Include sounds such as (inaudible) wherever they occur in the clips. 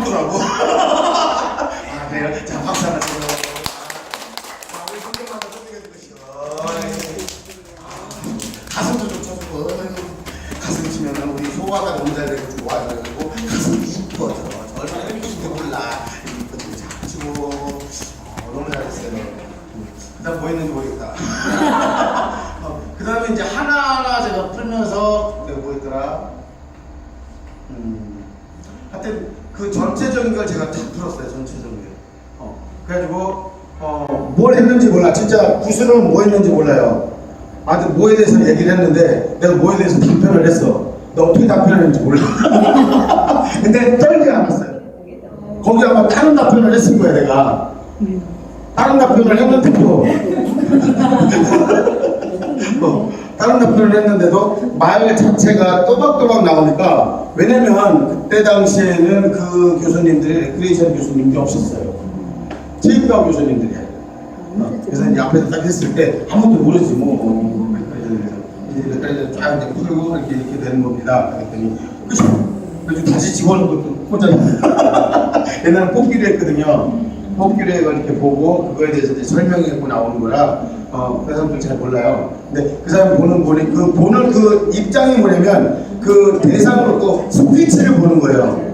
웃더라고. (laughs) 아, 그래요? 자, 박수 하나 주세요. 아, 우리 시원하게. 아, 가슴도 좀 쳐주고, 가슴 치면은 우리 소화가 너무 잘 되고 좋아져가지고 가슴이 이뻐져. 저 얼마나 예쁘신지 몰라. 이쁘지, 작죠. 어, 너무 잘했어요. 그 다음 뭐 했는지 모르겠다. (laughs) 그 다음에 이제 하나하나 제가 풀면서 내가 뭐 했더라? 음, 하여튼 그 전체적인 걸 제가 다 풀었어요. 전체적인 게. 어, 그래가지고 어, 뭘 했는지 몰라. 진짜 구슬은 뭐 했는지 몰라요. 아무튼 뭐에 대해서 얘기를 했는데 내가 뭐에 대해서 답변을 했어. 너 어떻게 답변을 했는지 몰라. (laughs) 근데 떨지 않았어요. 거기 아마 다른 답변을 했을 거야 내가. 다른 답변을 했는데도 (laughs) 어, 다른 답변을 했는데도 말 자체가 또박또박 나오니까 왜냐면 그때 당시에는 그 교수님들이 레크레이션 교수님이 없었어요. 체육과 교수님들이야. 어, 그래서 이제 앞에서 딱 했을 때 아무도 모르지 뭐 이제 레크레이션 쫙 이제 풀고 이렇게 이렇게 되는 겁니다. 그랬더니 그래서 다시 집어넣은 것도 혼자 (laughs) 옛날에 뽑기로 했거든요. 해가 이렇게 보고 그거에 대해서 이제 설명하고 나오는 거라 어, 그 사람들 잘 몰라요. 근데 그 사람 보는 보니 그 보는 그 입장이 뭐냐면 그 대상으로 또 스피치를 보는 거예요.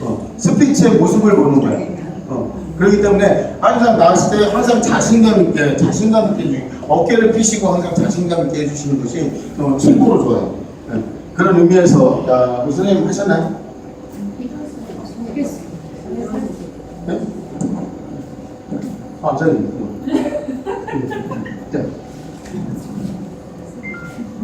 어, 스피치의 모습을 보는 거예요. 어, 그렇기 때문에 항상 나왔을 때 항상 자신감 있게 자신감 있게 해주 어깨를 펴시고 항상 자신감 있게 해주시는 것이 어, 최고로 좋아요. 네. 그런 의미에서 자, 우리 선생님 하셨나요? 네? 아, 저는. (laughs)